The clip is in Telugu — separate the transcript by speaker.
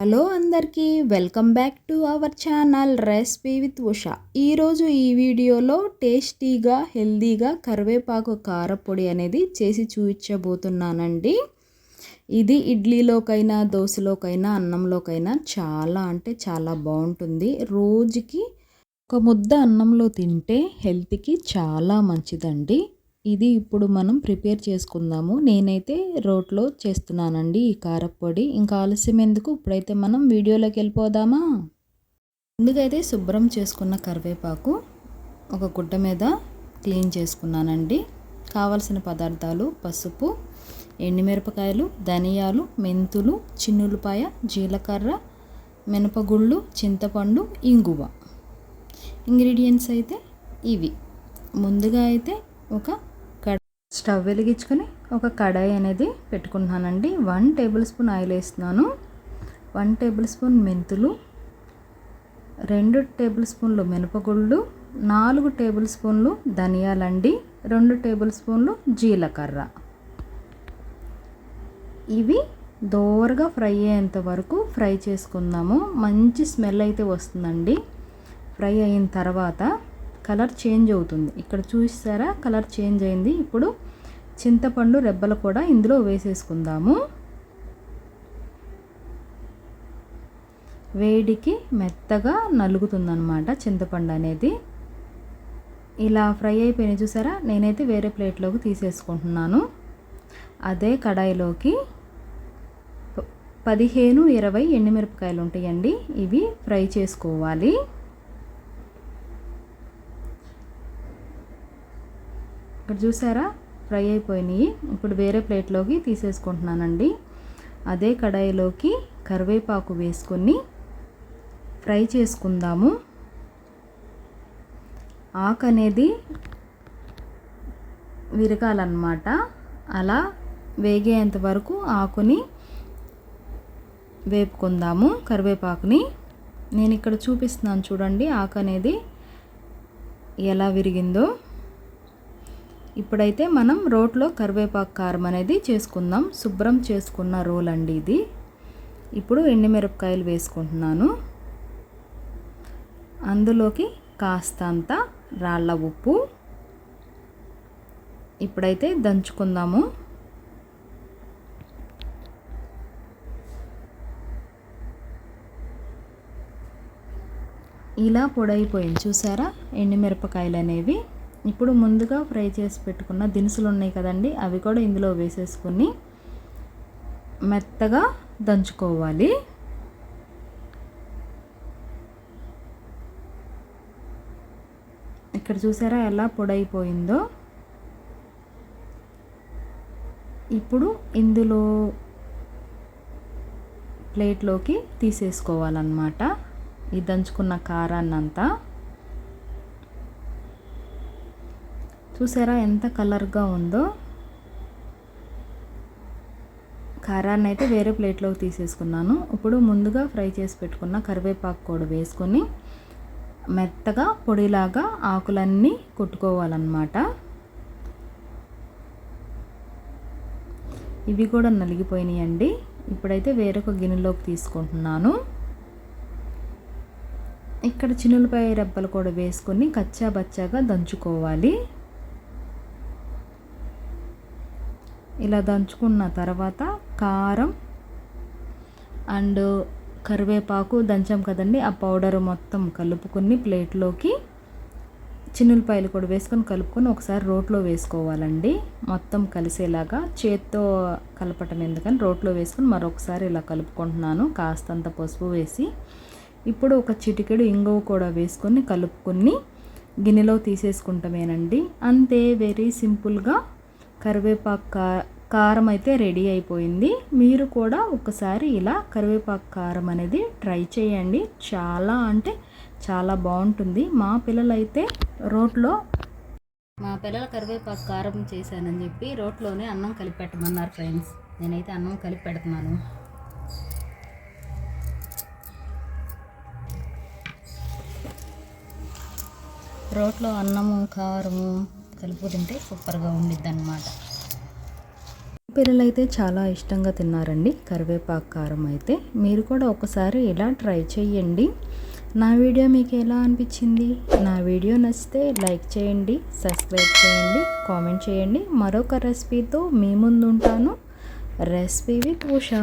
Speaker 1: హలో అందరికీ welcome back to our channel recipe with Usha. ఈరోజు ఈ వీడియోలో టేస్టీగా హెల్దీగా కరివేపాకు కారపొడి అనేది చేసి చూపించబోతున్నానండి. ఇది ఇడ్లీలోకైనా దోశలోకైనా అన్నంలోకైనా చాలా అంటే చాలా బాగుంటుంది. రోజుకి ఒక ముద్ద అన్నంలో తింటే హెల్త్కి చాలా మంచిదండి. ఇది ఇప్పుడు మనం ప్రిపేర్ చేసుకుందాము. నేనైతే రోట్లో చేస్తున్నానండి ఈ కారపొడి ఇంకా ఆలస్యం ఎందుకు? ఇప్పుడైతే మనం వీడియోలోకి వెళ్ళిపోదామా? ముందుకైతే శుభ్రం చేసుకున్న కరివేపాకు ఒక గుడ్డ మీద క్లీన్ చేసుకున్నానండి. కావలసిన పదార్థాలు పసుపు ఎండుమిరపకాయలు ధనియాలు మెంతులు చిన్నులపాయ జీలకర్ర మినపగుళ్ళు చింతపండు ఇంగువ. ఇంగ్రీడియంట్స్ అయితే ఇవి. ముందుగా అయితే ఒక స్టవ్ వెలిగించుకొని ఒక కడాయి అనేది పెట్టుకుంటున్నానండి. వన్ టేబుల్ స్పూన్ ఆయిల్ వేస్తున్నాను. వన్ టేబుల్ స్పూన్ మెంతులు. రెండు టేబుల్ స్పూన్లు మినపగుళ్ళు. నాలుగు టేబుల్ స్పూన్లు ధనియాలండి. రెండు టేబుల్ స్పూన్లు జీలకర్ర. ఇవి దోరగా ఫ్రై అయ్యేంత వరకు ఫ్రై చేసుకుందాము. మంచి స్మెల్ అయితే వస్తుందండి. ఫ్రై అయిన తర్వాత కలర్ చేంజ్ అవుతుంది. ఇక్కడ చూసారా? కలర్ చేంజ్ అయింది. ఇప్పుడు చింతపండు రెబ్బలు కూడా ఇందులో వేసేసుకుందాము. వేడికి మెత్తగా నలుగుతుందన్నమాట చింతపండు అనేది. ఇలా ఫ్రై అయిపోయిన చూసారా? నేనైతే వేరే ప్లేట్లోకి తీసేసుకుంటున్నాను. అదే కడాయిలోకి పదిహేను ఇరవై ఎండుమిరపకాయలు ఉంటాయండి ఇవి ఫ్రై చేసుకోవాలి. ఇక్కడ చూసారా? ఫ్రై అయిపోయినాయి. ఇప్పుడు వేరే ప్లేట్లోకి తీసేసుకుంటున్నానండి. అదే కడాయిలోకి కరివేపాకు వేసుకొని ఫ్రై చేసుకుందాము. ఆకు అనేది విరగాలన్నమాట. అలా వేగేంత వరకు ఆకుని వేపుకుందాము కరివేపాకుని. నేను ఇక్కడ చూపిస్తున్నాను చూడండి ఆకు అనేది ఎలా విరిగిందో. ఇప్పుడైతే మనం రోట్లో కరివేపాకు కారం అనేది చేసుకుందాం. శుభ్రం చేసుకున్న రోల్ అండి ఇది. ఇప్పుడు ఎండుమిరపకాయలు వేసుకుంటున్నాను. అందులోకి కాస్తంత రాళ్ళ ఉప్పు. ఇప్పుడైతే దంచుకుందాము. ఇలా పొడైపోయింది చూసారా? ఎండుమిరపకాయలు అనేవి. ఇప్పుడు ముందుగా ఫ్రై చేసి పెట్టుకున్న దినుసులు ఉన్నాయి కదండి అవి కూడా ఇందులో వేసేసుకొని మెత్తగా దంచుకోవాలి. ఇక్కడ చూసారా ఎలా పొడైపోయిందో? ఇప్పుడు ఇందులో ప్లేట్లోకి తీసేసుకోవాలన్నమాట. ఈ దంచుకున్న కారాన్నంతా చూసారా ఎంత కలర్గా ఉందో? కారాన్ని అయితే వేరే ప్లేట్లోకి తీసేసుకున్నాను. ఇప్పుడు ముందుగా ఫ్రై చేసి పెట్టుకున్న కరివేపాకు కూడా వేసుకొని మెత్తగా పొడిలాగా ఆకులన్నీ కొట్టుకోవాలన్నమాట. ఇవి కూడా నలిగిపోయినాయండి. ఇప్పుడైతే వేరొక గిన్నెలోకి తీసుకుంటున్నాను. ఇక్కడ చినులపై రెబ్బలు కూడా వేసుకొని కచ్చా బచ్చాగా దంచుకోవాలి. ఇలా దంచుకున్న తర్వాత కారం అండ్ కరివేపాకు దంచాం కదండి. ఆ పౌడర్ మొత్తం కలుపుకొని ప్లేట్లోకి చిన్నులపాయలు కూడా వేసుకొని కలుపుకొని ఒకసారి రోట్లో వేసుకోవాలండి. మొత్తం కలిసేలాగా చేత్తో కలపటం ఎందుకని రోట్లో వేసుకొని మరొకసారి ఇలా కలుపుకుంటున్నాను. కాస్తంత పసుపు వేసి ఇప్పుడు ఒక చిటికెడు ఇంగువ కూడా వేసుకొని కలుపుకొని గిన్నెలో తీసేసుకుంటామేనండి. అంతే వెరీ సింపుల్గా కరివేపాకు కా కారం అయితే రెడీ అయిపోయింది. మీరు కూడా ఒకసారి ఇలా కరివేపాకు కారం అనేది ట్రై చేయండి. చాలా అంటే చాలా బాగుంటుంది. మా పిల్లలైతే రోట్లో మా పిల్లల కరివేపాకు కారం చేశానని చెప్పి రోట్లోనే అన్నం కలిపి పెట్టమన్నారు ఫ్రెండ్స్. నేనైతే అన్నం కలిపి పెడుతున్నాను. రోట్లో అన్నము కారము కలుపు తింటే సూపర్గా ఉండిద్ది అనమాట పిల్లలు అయితే చాలా ఇష్టంగా తిన్నారండి. కరివేపాకు కారం అయితే. మీరు కూడా ఒకసారి ఇలా ట్రై చేయండి నా వీడియో మీకు ఎలా అనిపించింది? నా వీడియో నచ్చితే లైక్ చేయండి సబ్స్క్రైబ్ చేయండి కామెంట్ చేయండి. మరొక రెసిపీతో మీ ముందు ఉంటాను రెసిపీ విత్ ఉషా.